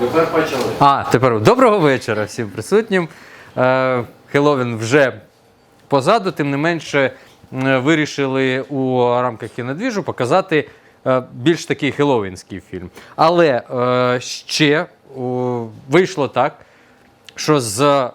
Тепер почали. А, тепер доброго вечора всім присутнім. Е, Хеллоуін вже позаду, тим не менше вирішили у рамках кінодвіжу показати е, більш такий хеллоуінський фільм. Але е, ще вийшло так, що з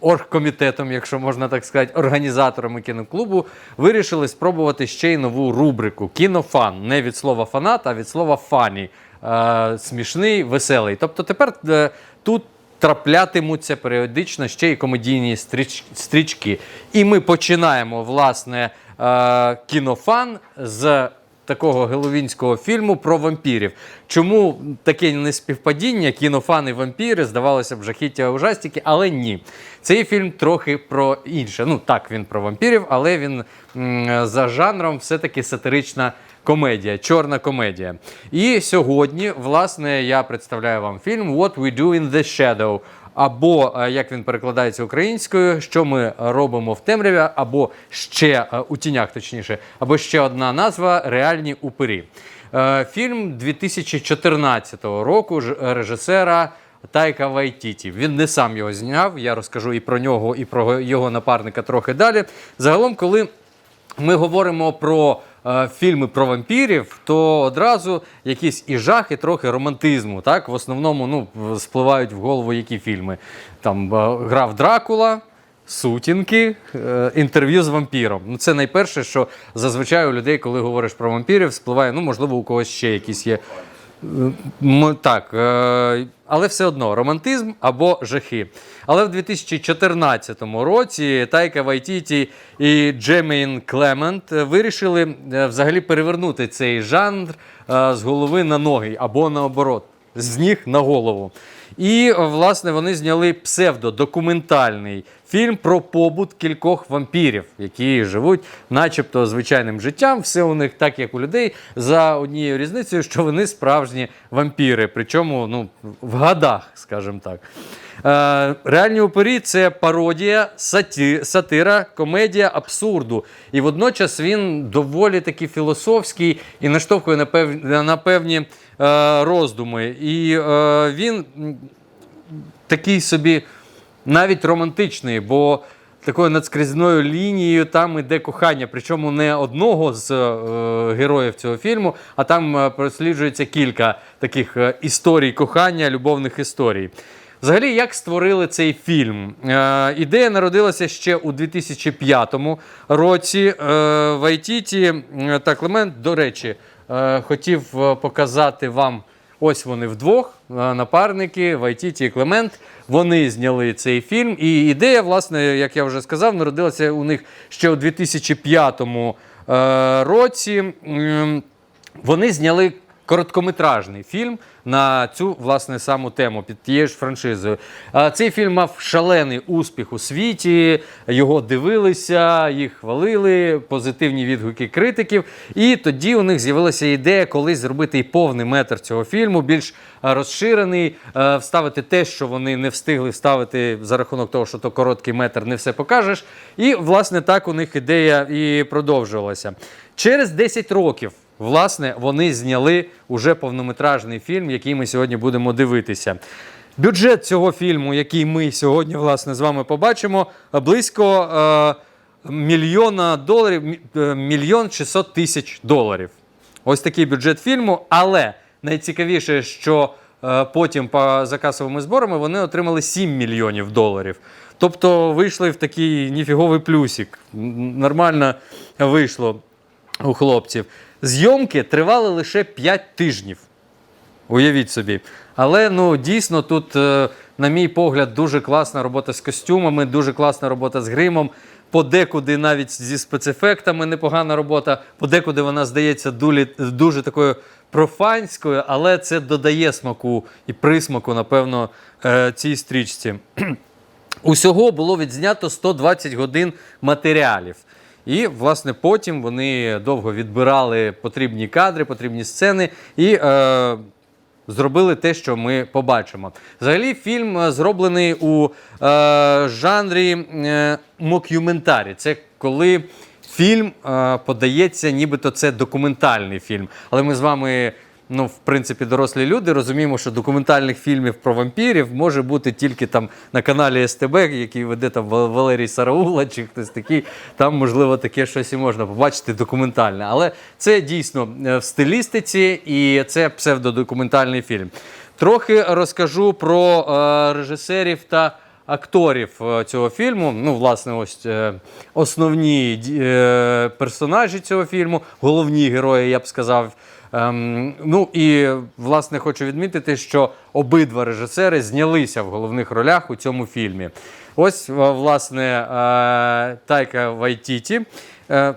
оргкомітетом, якщо можна так сказати, організаторами кіноклубу, вирішили спробувати ще й нову рубрику Кінофан. Не від слова фанат, а від слова фані. Е, смішний, веселий. Тобто тепер е, тут траплятимуться періодично ще й комедійні стріч, стрічки. І ми починаємо, власне, е, кінофан з такого геловінського фільму про вампірів. Чому таке неспівпадіння? Кінофан і вампіри, здавалося б, жахіття ужастики, але ні. Цей фільм трохи про інше. Ну так, він про вампірів, але він за жанром все-таки сатирична комедія, чорна комедія. І сьогодні, власне, я представляю вам фільм What We Do in the Shadow. Або е, як він перекладається українською, що ми робимо в темряві, або ще е, у тінях, точніше, або ще одна назва Реальні упирі. Е, Фільм 2014 року режисера Тайка Вайтіті. Він не сам його зняв. Я розкажу і про нього, і про його напарника трохи далі. Загалом, коли ми говоримо про е, фільми про вампірів, то одразу якісь і жах, і трохи романтизму. Так, в основному ну, спливають в голову які фільми. Там е, грав Дракула. Сутінки, е, інтерв'ю з вампіром. Ну, це найперше, що зазвичай у людей, коли говориш про вампірів, спливає, ну, можливо, у когось ще якісь є Так, е, але все одно романтизм або жахи. Але в 2014 році Тайка Вайтіті і Джемейн Клемент вирішили е, взагалі перевернути цей жанр е, з голови на ноги або наоборот, з ніг на голову. І власне вони зняли псевдодокументальний фільм про побут кількох вампірів, які живуть, начебто, звичайним життям. Все у них так, як у людей, за однією різницею, що вони справжні вампіри. Причому ну, в гадах, скажімо так. Е, Реальні упері це пародія, саті, сатира, комедія абсурду. І водночас він доволі таки філософський і наштовхує на, пев, на певні е, роздуми. І е, він такий собі навіть романтичний, бо такою надскрізною лінією там іде кохання. Причому не одного з е, героїв цього фільму, а там е, просліджується кілька таких е, історій кохання, любовних історій. Взагалі, як створили цей фільм? Е, ідея народилася ще у 2005 році. Е, Вайтіті е, та Клемент, до речі, е, хотів показати вам. Ось вони вдвох, напарники Вайтіті і Клемент. Вони зняли цей фільм. І ідея, власне, як я вже сказав, народилася у них ще у 2005 е, році. Вони зняли короткометражний фільм на цю власне саму тему під тією ж франшизою. Цей фільм мав шалений успіх у світі. Його дивилися, їх хвалили, позитивні відгуки критиків. І тоді у них з'явилася ідея колись зробити і повний метр цього фільму, більш розширений, е, вставити те, що вони не встигли вставити за рахунок того, що то короткий метр, не все покажеш. І власне так у них ідея і продовжувалася. Через 10 років. Власне, вони зняли уже повнометражний фільм, який ми сьогодні будемо дивитися. Бюджет цього фільму, який ми сьогодні власне з вами побачимо, близько е, мільйона доларів, е, мільйон 600 тисяч доларів. Ось такий бюджет фільму. Але найцікавіше, що е, потім по за касовими зборами вони отримали 7 мільйонів доларів. Тобто вийшли в такий ніфіговий плюсик. Нормально вийшло у хлопців. Зйомки тривали лише 5 тижнів. Уявіть собі. Але ну дійсно тут, е, на мій погляд, дуже класна робота з костюмами, дуже класна робота з гримом. Подекуди навіть зі спецефектами непогана робота. Подекуди вона здається дулі, дуже такою профанською, але це додає смаку і присмаку, напевно, е, цій стрічці. Усього було відзнято 120 годин матеріалів. І, власне, потім вони довго відбирали потрібні кадри, потрібні сцени і е, зробили те, що ми побачимо. Взагалі, фільм е, зроблений у е, жанрі е, мокюментарі. Це коли фільм е, подається, нібито це документальний фільм. Але ми з вами ну, в принципі, дорослі люди, розуміємо, що документальних фільмів про вампірів може бути тільки там на каналі СТБ, який веде там Ва- Валерій Сараула чи хтось такий. Там, можливо, таке щось і можна побачити документальне. Але це дійсно е, в стилістиці і це псевдодокументальний фільм. Трохи розкажу про е, режисерів та акторів е, цього фільму. Ну, власне, ось е, основні е, персонажі цього фільму, головні герої, я б сказав. Ем, ну і власне хочу відмітити, що обидва режисери знялися в головних ролях у цьому фільмі. Ось, е, власне, е, Тайка Вайтіті. Е,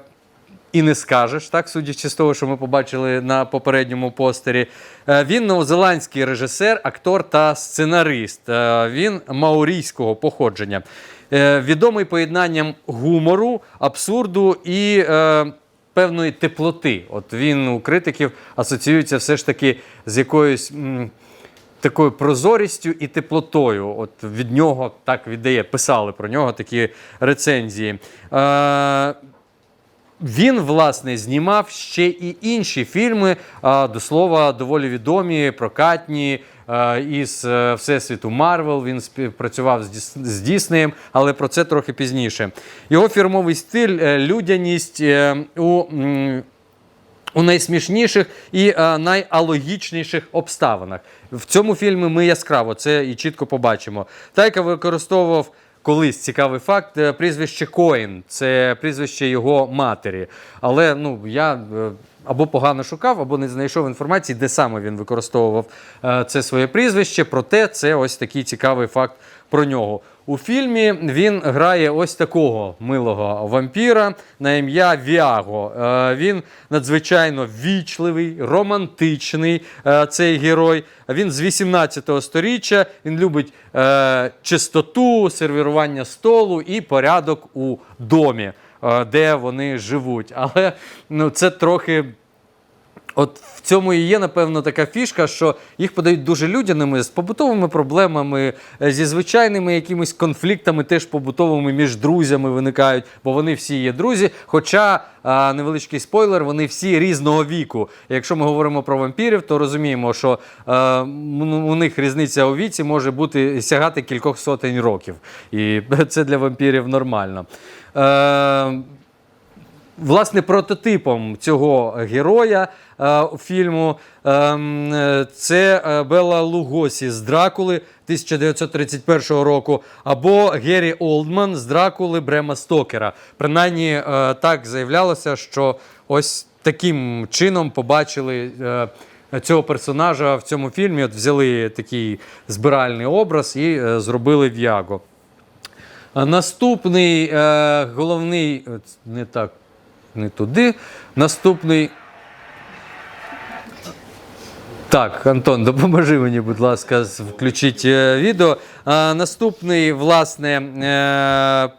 і не скажеш, так, судячи з того, що ми побачили на попередньому постері. Він новозеландський режисер, актор та сценарист. Він маорійського походження. Відомий поєднанням гумору, абсурду і певної теплоти. От він у критиків асоціюється все ж таки з якоюсь. м, Такою прозорістю і теплотою. От від нього так віддає. Писали про нього такі рецензії. Е, він, власне, знімав ще і інші фільми, до слова, доволі відомі, прокатні. А, Із е, Всесвіту Марвел він співпрацював з Діс- з Діснеєм, але про це трохи пізніше. Його фірмовий стиль, е, людяність е, у. у найсмішніших і е, найалогічніших обставинах. В цьому фільмі ми яскраво це і чітко побачимо. Тайка використовував колись цікавий факт. е, Прізвище Коін це прізвище його матері. Але ну я. е, Або погано шукав, або не знайшов інформації, де саме він використовував е, це своє прізвище. Проте це ось такий цікавий факт про нього. У фільмі він грає ось такого милого вампіра на ім'я Віаго. Е, Він надзвичайно вічливий, романтичний е, цей герой. Він з 18 сторіччя. Він любить е, чистоту, сервірування столу і порядок у домі, де вони живуть. Але ну, це трохи. От в цьому і є, напевно, така фішка, що їх подають дуже людяними з побутовими проблемами, е, зі звичайними якимись конфліктами, теж побутовими між друзями виникають, бо вони всі є друзі. Хоча невеличкий спойлер, вони всі різного віку. Якщо ми говоримо про вампірів, то розуміємо, що е, у них різниця у віці може бути сягати кількох сотень років. І це для вампірів нормально. Е, Власне, прототипом цього героя е, фільму ем, е, це е, Белла Лугосі з Дракули 1931 року, або Геррі Олдман з Дракули Брема Стокера. Принаймні е, так заявлялося, що ось таким чином побачили. Е, Цього персонажа в цьому фільмі от взяли такий збиральний образ і е, зробили В'яго. Наступний е, головний, е, не так, не туди. Наступний. Так, Антон, допоможи мені, будь ласка, включіть е, відео. А, наступний, власне, е,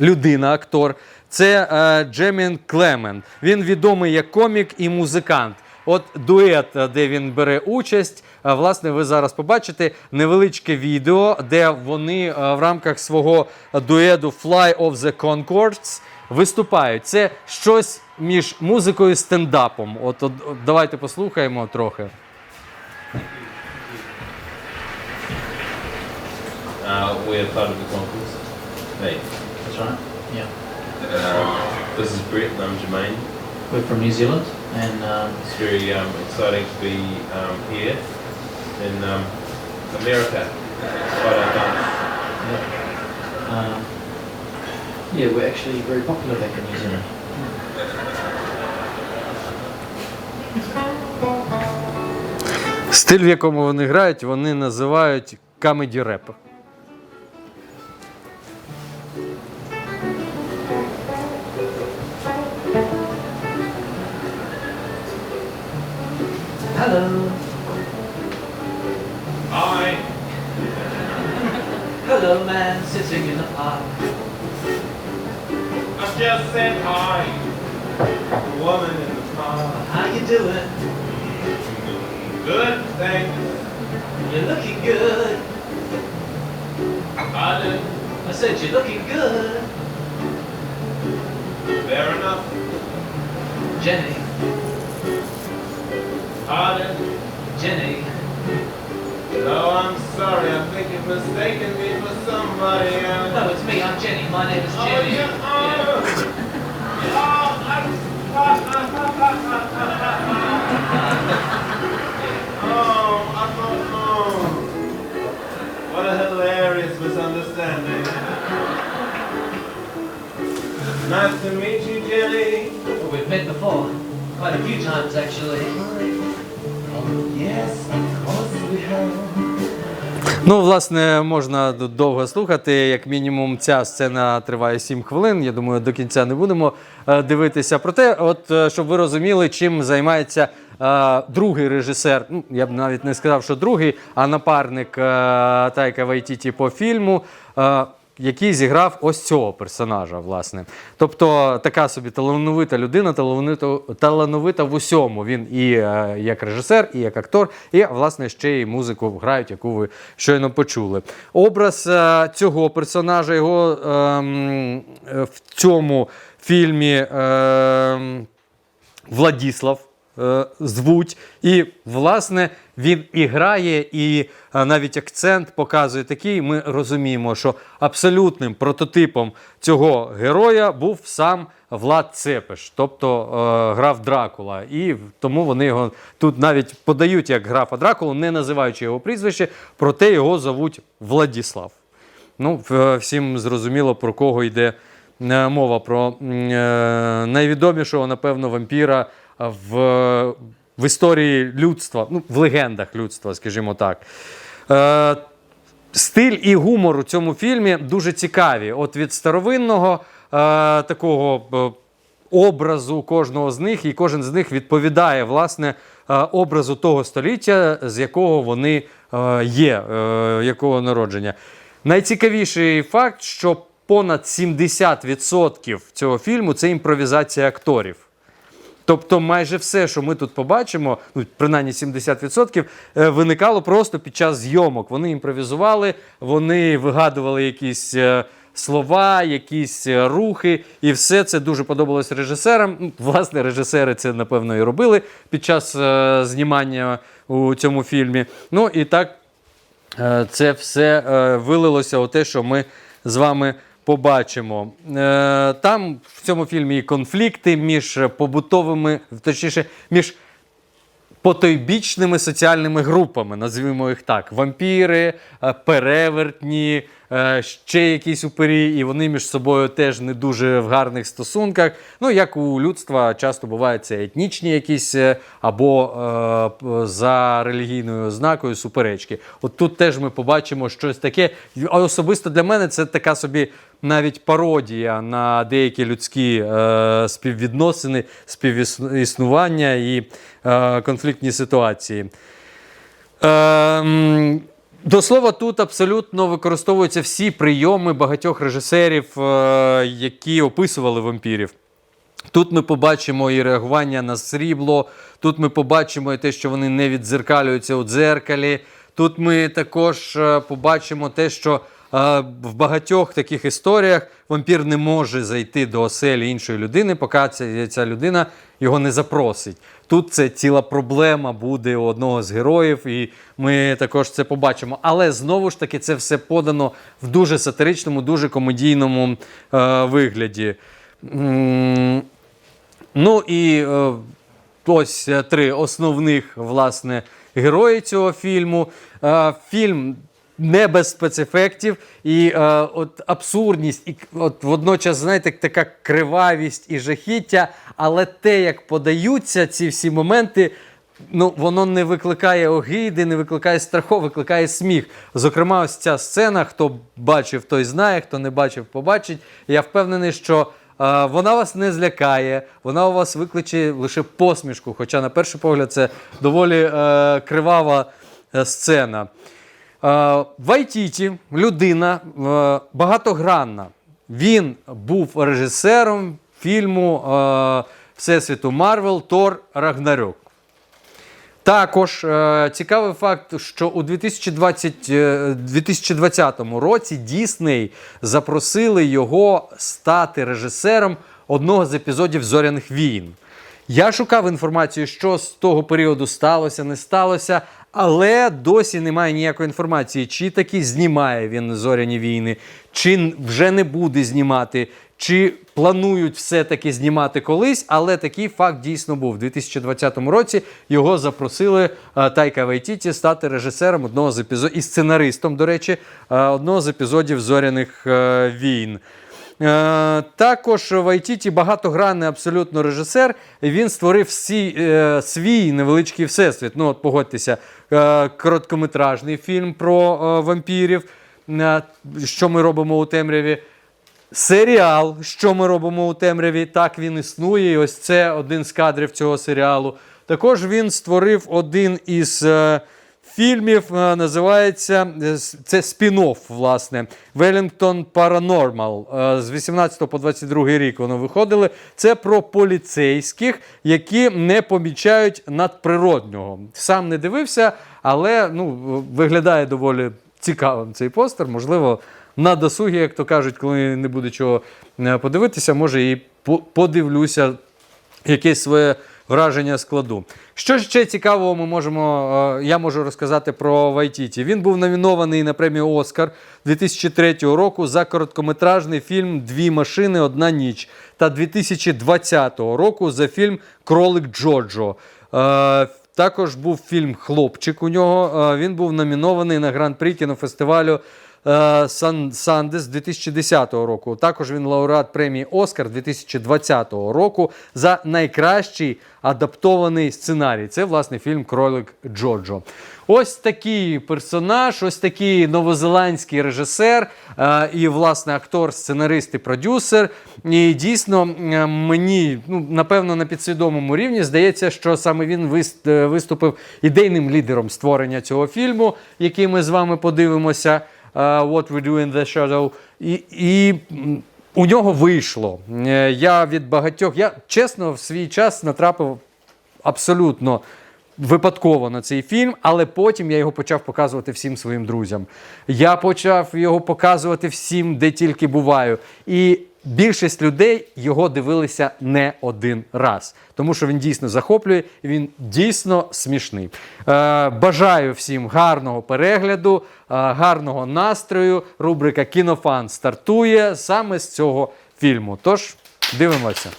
людина, актор. Це е, Джемін Клемен. Він відомий як комік і музикант. От дует, е, де він бере участь. е, Власне, ви зараз побачите невеличке відео, де вони е, в рамках свого дуету Fly of the Concords виступають. Це щось між музикою і стендапом. От, от, давайте послухаємо трохи. Uh, we're part of the concourse. Hey, That's right. Yeah. um, this is Brett and I'm Jermaine. We're from New Zealand and um, It's very um, exciting to be um, here in um, America. Quite dance. yeah, um, yeah, we're actually very popular back in New Zealand. Стиль, в якому вони грають, вони називають камеді реп. Hello. Hi. Hello, man, sitting in the park. I just said hi. The woman in the park. How you doing? Good, thanks. You're looking good. Pardon. I said you're looking good. Fair enough. Jenny. Jenny. No, I'm sorry. I think you've mistaken me for somebody else. No, it's me. I'm Jenny. My name is Oh, Jenny. yeah. Oh, oh, I'm... oh, I don't know. What a hilarious misunderstanding. Nice to meet you, Jenny. Well, we've met before. Quite a few times, actually. Ну, власне, можна довго слухати. Як мінімум, ця сцена триває 7 хвилин. Я думаю, до кінця не будемо е, дивитися. Проте, от е, щоб ви розуміли, чим займається е, другий режисер. Ну, я б навіть не сказав, що другий, а напарник е, Тайка Вайтіті по фільму. е, який зіграв ось цього персонажа, власне. Тобто така собі талановита людина, талановита, талановита в усьому. Він і е, як режисер, і як актор, і власне ще й музику грають, яку ви щойно почули. Образ е, цього персонажа, його ем, е, в цьому фільмі. ем, Владіслав е, звуть. І, власне, він і грає, і е, навіть акцент показує такий. Ми розуміємо, що абсолютним прототипом цього героя був сам Влад Цепеш, тобто е, граф Дракула. І тому вони його тут навіть подають як графа Дракулу, не називаючи його прізвище, проте його зовуть Владіслав. Ну, всім зрозуміло, про кого йде е, мова. Про е, найвідомішого, напевно, вампіра в, в історії людства, ну, в легендах людства, скажімо так. Е, Стиль і гумор у цьому фільмі дуже цікаві. От від старовинного е, такого е, образу кожного з них, і кожен з них відповідає власне е, образу того століття, з якого вони е, є, якого народження. Найцікавіший факт, що понад 70% цього фільму це імпровізація акторів. Тобто майже все, що ми тут побачимо, ну принаймні 70%, е, виникало просто під час зйомок. Вони імпровізували, вони вигадували якісь е, слова, якісь е, рухи, і все це дуже подобалось режисерам. Ну, Власне, режисери це напевно і робили під час е, знімання у цьому фільмі. Ну і так Е, це все е, вилилося у те, що ми з вами побачимо. Е, Там в цьому фільмі і конфлікти між побутовими, точніше, між потойбічними соціальними групами, назвімо їх так: вампіри, е, перевертні, ще якісь упирі, і вони між собою теж не дуже в гарних стосунках. Ну, як у людства часто бувають це етнічні якісь е, або е, за релігійною ознакою суперечки. От тут теж ми побачимо щось таке. Особисто для мене це така собі навіть пародія на деякі людські е, співвідносини, співіснування і е, конфліктні ситуації. Ем, до слова, тут абсолютно використовуються всі прийоми багатьох режисерів, е, які описували вампірів. Тут ми побачимо і реагування на срібло, тут ми побачимо і те, що вони не відзеркалюються у дзеркалі. Тут ми також е, побачимо те, що в багатьох таких історіях вампір не може зайти до оселі іншої людини, поки ця, людина його не запросить. Тут це ціла проблема буде у одного з героїв, і ми також це побачимо. Але знову ж таки, це все подано в дуже сатиричному, дуже комедійному е, вигляді. Ну і е, ось е, три основних власне герої цього фільму. Е, фільм не без спецефектів, і е, от абсурдність, і от водночас, знаєте, така кривавість і жахіття, але те, як подаються ці всі моменти. Ну, воно не викликає огиди, не викликає страху, викликає сміх. Зокрема, ось ця сцена, хто бачив, той знає, хто не бачив, побачить. Я впевнений, що е, вона вас не злякає, вона у вас викличе лише посмішку. Хоча, на перший погляд, це доволі е, кривава е, сцена. Е, Вайтіті, людина е, багатогранна. Він був режисером фільму е, Всесвіту Марвел Тор Рагнарьок. Також цікавий факт, що у 2020, е, 2020 році Дісней запросили його стати режисером одного з епізодів Зоряних війн. Я шукав інформацію, що з того періоду сталося, не сталося, але досі немає ніякої інформації, чи таки знімає він зоряні війни, чи вже не буде знімати, чи планують все-таки знімати колись, але такий факт дійсно був. У 2020 році його запросили е, Тайка Вайтіті стати режисером одного з епізодів і сценаристом, до речі, е, одного з епізодів зоряних е, війн. Також Вайтіті багатогранний абсолютно режисер. Він створив всі, свій невеличкий всесвіт. Ну, от погодьтеся, короткометражний фільм про е, вампірів, е, що ми робимо у темряві. Серіал, що ми робимо у темряві, так він існує. І ось це один з кадрів цього серіалу. Також він створив один із е, фільмів, е, називається е, це спін-офф, власне, Paranormal. Е, з 18 по 22 рік воно виходили. Це про поліцейських, які не помічають надприроднього. Сам не дивився, але ну, виглядає доволі цікавим цей постер. Можливо, на досугі, як то кажуть, коли не буде чого е, подивитися, може і подивлюся якесь своє враження складу. Що ще цікавого ми можемо, е, я можу розказати про Вайтіті. Він був номінований на премію Оскар 2003 року за короткометражний фільм Дві машини, одна ніч та 2020 року за фільм Кролик Джоджо. Е, Також був фільм Хлопчик у нього. Е, Він був номінований на гран-прі кінофестивалю Сандес 2010 року. Також він лауреат премії Оскар 2020 року за найкращий адаптований сценарій. Це власне фільм Кролик Джоджо. Ось такий персонаж, ось такий новозеландський режисер е, і, власне, актор, сценарист і продюсер. І дійсно е, мені, ну, напевно, на підсвідомому рівні здається, що саме він е, виступив ідейним лідером створення цього фільму, який ми з вами подивимося. Е, What We Do in the Shadow. І, і у нього вийшло. Е, Я від багатьох, я чесно в свій час натрапив абсолютно випадково на цей фільм, але потім я його почав показувати всім своїм друзям. Я почав його показувати всім, де тільки буваю. І більшість людей його дивилися не один раз, тому що він дійсно захоплює він дійсно смішний. Е, бажаю всім гарного перегляду, е, гарного настрою. Рубрика Кінофан стартує саме з цього фільму. Тож дивимося.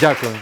Дякую.